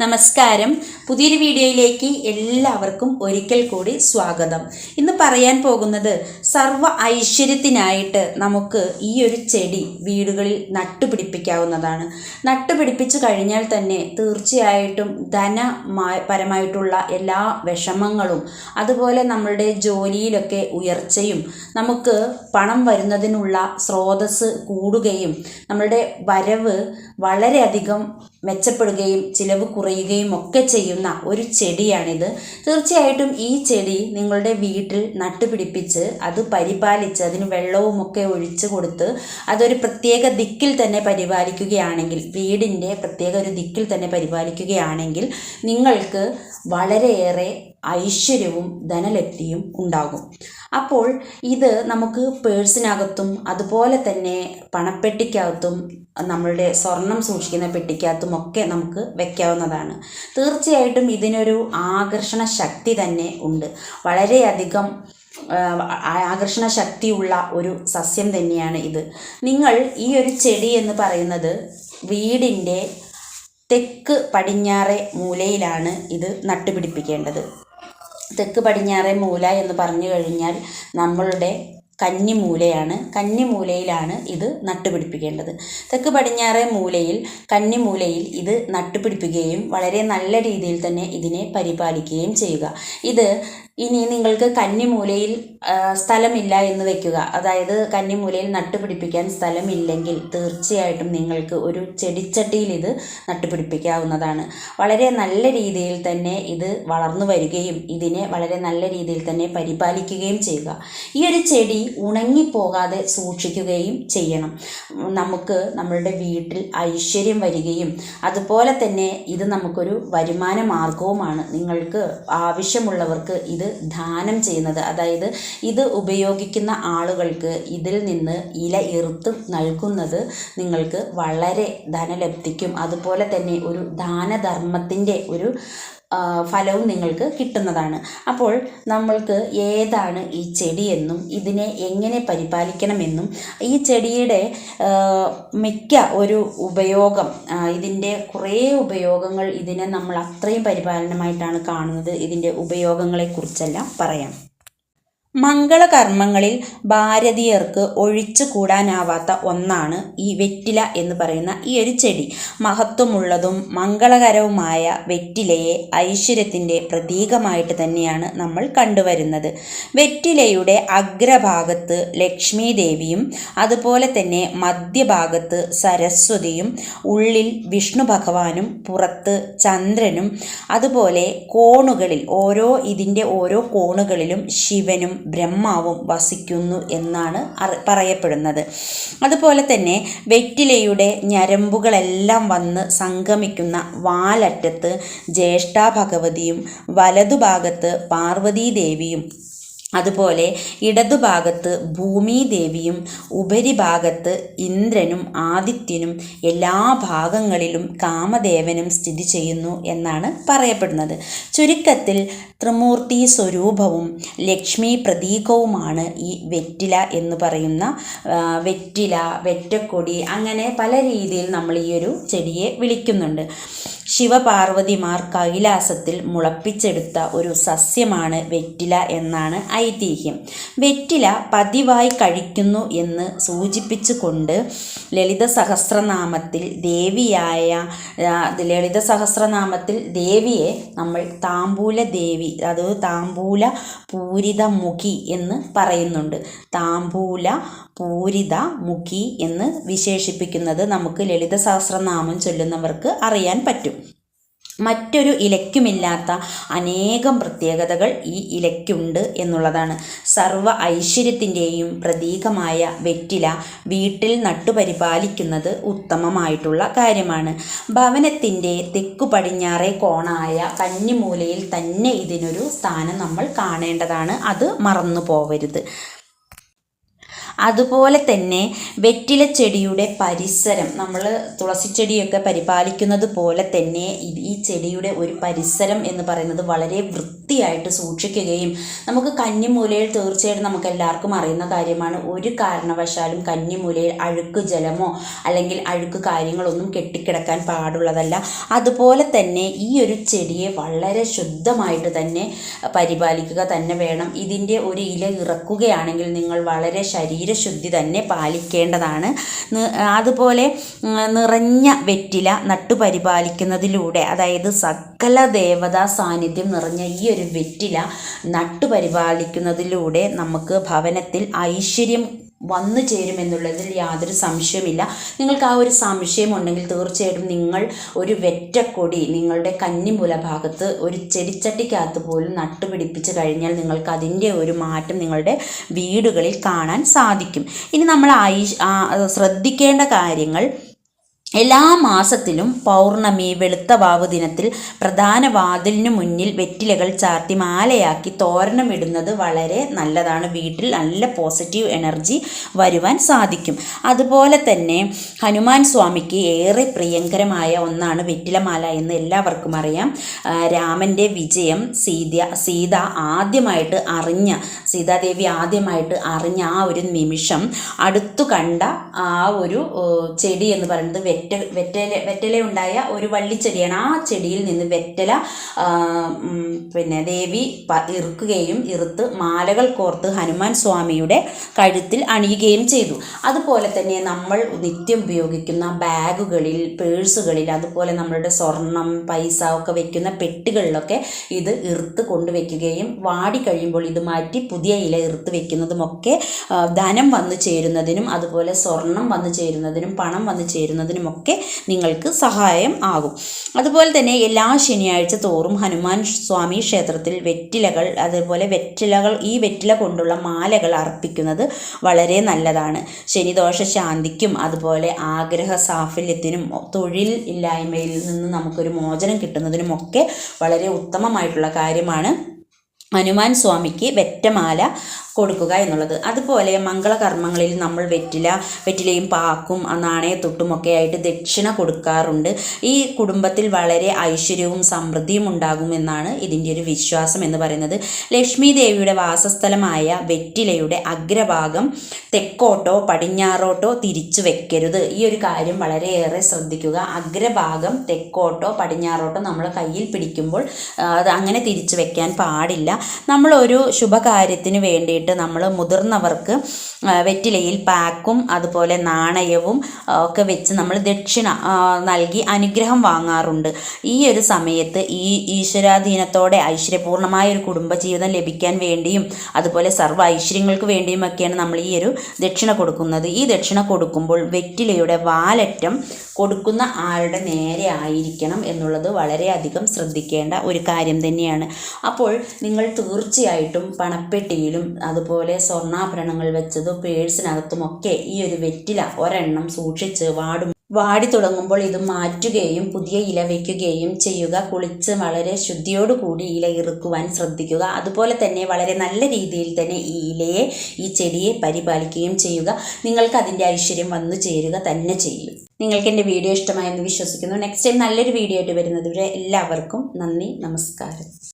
നമസ്കാരം. പുതിയൊരു വീഡിയോയിലേക്ക് എല്ലാവർക്കും ഒരിക്കൽ കൂടി സ്വാഗതം. ഇന്ന് പറയാൻ പോകുന്നത് സർവ ഐശ്വര്യത്തിനായിട്ട് നമുക്ക് ഈ ഒരു ചെടി വീടുകളിൽ നട്ടുപിടിപ്പിക്കാവുന്നതാണ്. നട്ടുപിടിപ്പിച്ചു കഴിഞ്ഞാൽ തന്നെ തീർച്ചയായിട്ടും ധന പരമായിട്ടുള്ള എല്ലാ വിഷമങ്ങളും അതുപോലെ നമ്മളുടെ ജോലിയിലൊക്കെ ഉയർച്ചയും നമുക്ക് പണം വരുന്നതിനുള്ള സ്രോതസ് കൂടുകയും നമ്മളുടെ വരവ് വളരെയധികം മെച്ചപ്പെടുകയും ചിലവ് കുറയുകയും ഒക്കെ ചെയ്യുന്ന ഒരു ചെടിയാണിത്. തീർച്ചയായിട്ടും ഈ ചെടി നിങ്ങളുടെ വീട്ടിൽ നട്ടുപിടിപ്പിച്ച് അത് പരിപാലിച്ച് അതിന് വെള്ളവും ഒക്കെ ഒഴിച്ചു കൊടുത്ത് അതൊരു പ്രത്യേക ദിക്കിൽ തന്നെ പരിപാലിക്കുകയാണെങ്കിൽ വീടിന്റെ പ്രത്യേക ഒരു ദിക്കിൽ തന്നെ പരിപാലിക്കുകയാണെങ്കിൽ നിങ്ങൾക്ക് വളരെയേറെ ഐശ്വര്യവും ധനലബ്ധിയും ഉണ്ടാകും. അപ്പോൾ ഇത് നമുക്ക് പേഴ്സിനകത്തും അതുപോലെ തന്നെ പണപ്പെട്ടിക്കകത്തും നമ്മളുടെ സ്വർണം സൂക്ഷിക്കുന്ന പെട്ടിക്കകത്തും ഒക്കെ നമുക്ക് വെക്കാവുന്നതാണ്. തീർച്ചയായിട്ടും ഇതിനൊരു ആകർഷണ ശക്തി തന്നെ ഉണ്ട്. വളരെയധികം ആകർഷണ ശക്തിയുള്ള ഒരു സസ്യം തന്നെയാണ് ഇത്. നിങ്ങൾ ഈ ഒരു ചെടി എന്ന് പറയുന്നത് വീടിന്റെ തെക്ക് പടിഞ്ഞാറേ മൂലയിലാണ് ഇത് നട്ടുപിടിപ്പിക്കേണ്ടത്. തെക്ക് പടിഞ്ഞാറെ മൂല എന്ന് പറഞ്ഞു കഴിഞ്ഞാൽ നമ്മളുടെ കന്നിമൂലയാണ്. കന്നിമൂലയിലാണ് ഇത് നട്ടുപിടിപ്പിക്കേണ്ടത്. തെക്ക് പടിഞ്ഞാറെ മൂലയിൽ കന്നിമൂലയിൽ ഇത് നട്ടുപിടിപ്പിക്കുകയും വളരെ നല്ല രീതിയിൽ തന്നെ ഇതിനെ പരിപാലിക്കുകയും ചെയ്യുക. ഇത് ഇനി നിങ്ങൾക്ക് കന്നിമൂലയിൽ സ്ഥലമില്ല എന്ന് വെക്കുക. അതായത് കന്നിമൂലയിൽ നട്ടുപിടിപ്പിക്കാൻ സ്ഥലമില്ലെങ്കിൽ തീർച്ചയായിട്ടും നിങ്ങൾക്ക് ഒരു ചെടിച്ചട്ടിയിൽ ഇത് നട്ടുപിടിപ്പിക്കാവുന്നതാണ്. വളരെ നല്ല രീതിയിൽ തന്നെ ഇത് വളർന്നു വരികയും ഇതിനെ വളരെ നല്ല രീതിയിൽ തന്നെ പരിപാലിക്കുകയും ചെയ്യുക. ഈ ഒരു ചെടി ഉണങ്ങിപ്പോകാതെ സൂക്ഷിക്കുകയും ചെയ്യണം. നമുക്ക് നമ്മളുടെ വീട്ടിൽ ഐശ്വര്യം വരികയും അതുപോലെ തന്നെ ഇത് നമുക്കൊരു വരുമാന മാർഗവുമാണ് നിങ്ങൾക്ക് ആവശ്യമുള്ളവർക്ക് ഇത് ദാനം ചെയ്യുന്നത്. അതായത് ഇത് ഉപയോഗിക്കുന്ന ആളുകൾക്ക് ഇതിൽ നിന്ന് ഇല ഇറുത്ത് നൽകുന്നത് നിങ്ങൾക്ക് വളരെ ധനലബ്ധിക്കും. അതുപോലെ തന്നെ ഒരു ദാനധർമ്മത്തിന്റെ ഒരു ഫലവും നിങ്ങൾക്ക് കിട്ടുന്നതാണ്. അപ്പോൾ നമ്മൾക്ക് ഏതാണ് ഈ ചെടിയെന്നും ഇതിനെ എങ്ങനെ പരിപാലിക്കണമെന്നും ഈ ചെടിയുടെ മിക്ക ഒരു ഉപയോഗം ഇതിന്റെ കുറേ ഉപയോഗങ്ങൾ ഇതിനെ നമ്മൾ അത്രയും പരിപാലനമായിട്ടാണ് കാണുന്നത്. ഇതിന്റെ ഉപയോഗങ്ങളെക്കുറിച്ചെല്ലാം പറയാം. മംഗളകർമ്മങ്ങളിൽ ഭാരതീയർക്ക് ഒഴിച്ചു കൂടാനാവാത്ത ഒന്നാണ് ഈ വെറ്റില എന്ന് പറയുന്ന ഈ ഒരു ചെടി. മഹത്വമുള്ളതും മംഗളകരവുമായ വെറ്റിലയെ ഐശ്വര്യത്തിന്റെ പ്രതീകമായിട്ട് തന്നെയാണ് നമ്മൾ കണ്ടുവരുന്നത്. വെറ്റിലയുടെ അഗ്രഭാഗത്ത് ലക്ഷ്മി ദേവിയും അതുപോലെ തന്നെ മധ്യഭാഗത്ത് സരസ്വതിയും ഉള്ളിൽ വിഷ്ണു ഭഗവാനും പുറത്ത് ചന്ദ്രനും അതുപോലെ കോണുകളിൽ ഓരോ ഇതിന്റെ ഓരോ കോണുകളിലും ശിവനും ബ്രഹ്മാവും വസിക്കുന്നു എന്നാണ് പറയപ്പെടുന്നത്. അതുപോലെ തന്നെ വെറ്റിലയുടെ ഞരമ്പുകളെല്ലാം വന്ന് സംഗമിക്കുന്ന വാലറ്റത്ത് ജ്യേഷ്ഠ ഭഗവതിയും വലതുഭാഗത്ത് പാർവതീദേവിയും അതുപോലെ ഇടതുഭാഗത്ത് ഭൂമിദേവിയും ഉപരിഭാഗത്ത് ഇന്ദ്രനും ആദിത്യനും എല്ലാ ഭാഗങ്ങളിലും കാമദേവനും സ്ഥിതി ചെയ്യുന്നു എന്നാണ് പറയപ്പെടുന്നത്. ചുരുക്കത്തിൽ ത്രിമൂർത്തി സ്വരൂപവും ലക്ഷ്മി പ്രതീകവുമാണ് ഈ വെറ്റില എന്ന് പറയുന്ന വെറ്റില വെറ്റക്കൊടി അങ്ങനെ പല രീതിയിൽ നമ്മൾ ഈ ഒരു ചെടിയെ വിളിക്കുന്നുണ്ട്. ശിവപാർവതിമാർ കൈലാസത്തിൽ മുളപ്പിച്ചെടുത്ത ഒരു സസ്യമാണ് വെറ്റില എന്നാണ് ഐതിഹ്യം. വെറ്റില പതിവായി കഴിക്കുന്നു എന്ന് സൂചിപ്പിച്ചുകൊണ്ട് ലളിത സഹസ്രനാമത്തിൽ ദേവിയായ ലളിത സഹസ്രനാമത്തിൽ ദേവിയെ നമ്മൾ താമ്പൂല ദേവി അത് താമ്പൂല പൂരിതമുഖി എന്ന് പറയുന്നുണ്ട്. താമ്പൂല പൂരിത മുഖി എന്ന് വിശേഷിപ്പിക്കുന്നത് നമുക്ക് ലളിത സഹസ്രനാമം ചൊല്ലുന്നവർക്ക് അറിയാൻ പറ്റും. മറ്റൊരു ഇലയ്ക്കുമില്ലാത്ത അനേകം പ്രത്യേകതകൾ ഈ ഇലയ്ക്കുണ്ട് എന്നുള്ളതാണ്. സർവ ഐശ്വര്യത്തിന്റെയും പ്രതീകമായ വെറ്റില വീട്ടിൽ നട്ടുപരിപാലിക്കുന്നത് ഉത്തമമായിട്ടുള്ള കാര്യമാണ്. ഭവനത്തിന്റെ തെക്കു പടിഞ്ഞാറേ കോണായ കന്നിമൂലയിൽ തന്നെ ഇതിനൊരു സ്ഥാനം നമ്മൾ കാണേണ്ടതാണ്. അത് മറന്നു പോവരുത് അതുപോലെ തന്നെ വെറ്റില ചെടിയുടെ പരിസരം നമ്മൾ തുളസി ചെടിയൊക്കെ പരിപാലിക്കുന്നത് പോലെ തന്നെ ഈ ചെടിയുടെ ഒരു പരിസരം എന്ന് പറയുന്നത് വളരെ വൃത്തിയായിട്ട് സൂക്ഷിക്കുകയും നമുക്ക് കന്നിമൂലയിൽ തീർച്ചയായിട്ടും നമുക്ക് എല്ലാവർക്കും അറിയുന്ന കാര്യമാണ്. ഒരു കാരണവശാലും കന്നിമൂലയിൽ അഴുക്ക് ജലമോ അല്ലെങ്കിൽ അഴുക്ക് കാര്യങ്ങളൊന്നും കെട്ടിക്കിടക്കാൻ പാടുള്ളതല്ല. അതുപോലെ തന്നെ ഈ ഒരു ചെടിയെ വളരെ ശുദ്ധമായിട്ട് തന്നെ പരിപാലിക്കുക തന്നെ വേണം. ഇതിന്റെ ഒരു ഇല ഇറക്കുകയാണെങ്കിൽ നിങ്ങൾ വളരെ ശരീരശുദ്ധി തന്നെ പാലിക്കേണ്ടതാണ്. അതുപോലെ നിറഞ്ഞ വെറ്റില നട്ടുപരിപാലിക്കുന്നതിലൂടെ അതായത് സകല ദേവതാ സാന്നിധ്യം നിറഞ്ഞ ഈ ഒരു വെറ്റില നട്ടുപരിപാലിക്കുന്നതിലൂടെ നമുക്ക് ഭവനത്തിൽ ഐശ്വര്യം വന്നു ചേരുമെന്നുള്ളതിൽ യാതൊരു സംശയമില്ല നിങ്ങൾക്ക് ആ ഒരു സംശയം ഉണ്ടെങ്കിൽ തീർച്ചയായിട്ടും നിങ്ങൾ ഒരു വെറ്റക്കൊടി നിങ്ങളുടെ കന്നിമൂല ഭാഗത്ത് ഒരു ചെടിച്ചട്ടിക്കകത്ത് പോലും നട്ടുപിടിപ്പിച്ച് കഴിഞ്ഞാൽ നിങ്ങൾക്ക് അതിന്റെ ഒരു മാറ്റം നിങ്ങളുടെ വീടുകളിൽ കാണാൻ സാധിക്കും. ഇനി നമ്മൾ ശ്രദ്ധിക്കേണ്ട കാര്യങ്ങൾ എല്ലാ മാസത്തിലും പൗർണമി വെളുത്ത വാവ് ദിനത്തിൽ പ്രധാന വാതിലിനു മുന്നിൽ വെറ്റിലകൾ ചാർത്തി മാലയാക്കി തോരണമിടുന്നത് വളരെ നല്ലതാണ്. വീട്ടിൽ നല്ല പോസിറ്റീവ് എനർജി വരുവാൻ സാധിക്കും. അതുപോലെ തന്നെ ഹനുമാൻ സ്വാമിക്ക് ഏറെ പ്രിയങ്കരമായ ഒന്നാണ് വെറ്റിലമാല എന്ന് എല്ലാവർക്കും അറിയാം. രാമന്റെ വിജയം സീത സീത ആദ്യമായിട്ട് അറിഞ്ഞ സീതാദേവി ആദ്യമായിട്ട് അറിഞ്ഞ ആ ഒരു നിമിഷം അടുത്തു കണ്ട ആ ഒരു ചെടി എന്ന് പറയുന്നത് വെറ്റ വെറ്റല വെറ്റല ഉണ്ടായ ഒരു വള്ളിച്ചെടിയാണ് ആ ചെടിയിൽ നിന്ന് വെറ്റല പിന്നെ ദേവി ഇറുക്കുകയും ഇറുത്ത് മാലകൾ കോർത്ത് ഹനുമാൻ സ്വാമിയുടെ കഴുത്തിൽ അണിയുകയും ചെയ്തു. അതുപോലെ തന്നെ നമ്മൾ നിത്യം ഉപയോഗിക്കുന്ന ബാഗുകളിൽ പേഴ്സുകളിൽ അതുപോലെ നമ്മളുടെ സ്വർണം പൈസ ഒക്കെ വെക്കുന്ന പെട്ടികളിലൊക്കെ ഇത് ഇറുത്ത് കൊണ്ടുവയ്ക്കുകയും വാടി കഴിയുമ്പോൾ ഇത് മാറ്റി പുതിയ ഇല ഇറുത്ത് വെക്കുന്നതുമൊക്കെ ധനം വന്നു ചേരുന്നതിനും അതുപോലെ സ്വർണം വന്നു ചേരുന്നതിനും പണം വന്നു ചേരുന്നതിനുമൊക്കെ നിങ്ങൾക്ക് സഹായം ആകും. അതുപോലെ തന്നെ എല്ലാ ശനിയാഴ്ച തോറും ഹനുമാൻ സ്വാമി ക്ഷേത്രത്തിൽ വെറ്റിലകൾ അതുപോലെ വെറ്റിലകൾ ഈ വെറ്റില കൊണ്ടുള്ള മാലകൾ അർപ്പിക്കുന്നത് വളരെ നല്ലതാണ്. ശനിദോഷ ശാന്തിക്കും അതുപോലെ ആഗ്രഹ സാഫല്യത്തിനും തൊഴിൽ ഇല്ലായ്മയിൽ നിന്ന് നമുക്കൊരു മോചനം കിട്ടുന്നതിനുമൊക്കെ വളരെ ഉത്തമമായിട്ടുള്ള കാര്യമാണ്. ഹനുമാൻ സ്വാമിക്ക് വെറ്റമാല കൊടുക്കുക എന്നുള്ളത്. അതുപോലെ മംഗളകർമ്മങ്ങളിൽ നമ്മൾ വെറ്റില വെറ്റിലയും പാക്കും നാണയത്തൊട്ടുമൊക്കെ ആയിട്ട് ദക്ഷിണ കൊടുക്കാറുണ്ട്. ഈ കുടുംബത്തിൽ വളരെ ഐശ്വര്യവും സമൃദ്ധിയും ഉണ്ടാകുമെന്നാണ് ഇതിന്റെ ഒരു വിശ്വാസം എന്ന് പറയുന്നത്. ലക്ഷ്മി ദേവിയുടെ വാസസ്ഥലമായ വെറ്റിലയുടെ അഗ്രഭാഗം തെക്കോട്ടോ പടിഞ്ഞാറോട്ടോ തിരിച്ചു വെക്കരുത്. ഈ ഒരു കാര്യം വളരെയേറെ ശ്രദ്ധിക്കുക. അഗ്രഭാഗം തെക്കോട്ടോ പടിഞ്ഞാറോട്ടോ നമ്മൾ കയ്യിൽ പിടിക്കുമ്പോൾ അത് അങ്ങനെ തിരിച്ചു വെക്കാൻ പാടില്ല. നമ്മളൊരു ശുഭകാര്യത്തിന് വേണ്ടിയിട്ട് നമ്മൾ മുതിർന്നവർക്ക് വെറ്റിലയിൽ പാക്കും അതുപോലെ നാണയവും ഒക്കെ വെച്ച് നമ്മൾ ദക്ഷിണ നൽകി അനുഗ്രഹം വാങ്ങാറുണ്ട്. ഈ ഒരു സമയത്ത് ഈ ഈശ്വരാധീനത്തോടെ ഐശ്വര്യപൂർണമായ ഒരു കുടുംബജീവിതം ലഭിക്കാൻ വേണ്ടിയും അതുപോലെ സർവ ഐശ്വര്യങ്ങൾക്ക് വേണ്ടിയുമൊക്കെയാണ് നമ്മൾ ഈ ഒരു ദക്ഷിണ കൊടുക്കുന്നത്. ഈ ദക്ഷിണ കൊടുക്കുമ്പോൾ വെറ്റിലയുടെ വാലറ്റം കൊടുക്കുന്ന ആളുടെ നേരെ ആയിരിക്കണം എന്നുള്ളത് വളരെയധികം ശ്രദ്ധിക്കേണ്ട ഒരു കാര്യം തന്നെയാണ്. അപ്പോൾ നിങ്ങൾ തീർച്ചയായിട്ടും പണപ്പെട്ടിയിലും അതുപോലെ സ്വർണാഭരണങ്ങൾ വെച്ചതും പേഴ്സിനകത്തുമൊക്കെ ഈ ഒരു വെറ്റില ഒരെണ്ണം സൂക്ഷിച്ച് വാടും. വാടി തുടങ്ങുമ്പോൾ ഇത് മാറ്റുകയും പുതിയ ഇല വയ്ക്കുകയും ചെയ്യുക. കുളിച്ച് വളരെ ശുദ്ധിയോടുകൂടി ഇല ഇറുക്കുവാൻ ശ്രദ്ധിക്കുക. അതുപോലെ തന്നെ വളരെ നല്ല രീതിയിൽ തന്നെ ഈ ഇലയെ ഈ ചെടിയെ പരിപാലിക്കുകയും ചെയ്യുക. നിങ്ങൾക്ക് അതിന്റെ ഐശ്വര്യം വന്നു ചേരുക തന്നെ ചെയ്യും. നിങ്ങൾക്ക് എന്റെ വീഡിയോ ഇഷ്ടമായെന്ന് വിശ്വസിക്കുന്നു. നെക്സ്റ്റ് ടൈം നല്ലൊരു വീഡിയോ ആയിട്ട് വരുന്നതുവരെ എല്ലാവർക്കും നന്ദി നമസ്കാരം.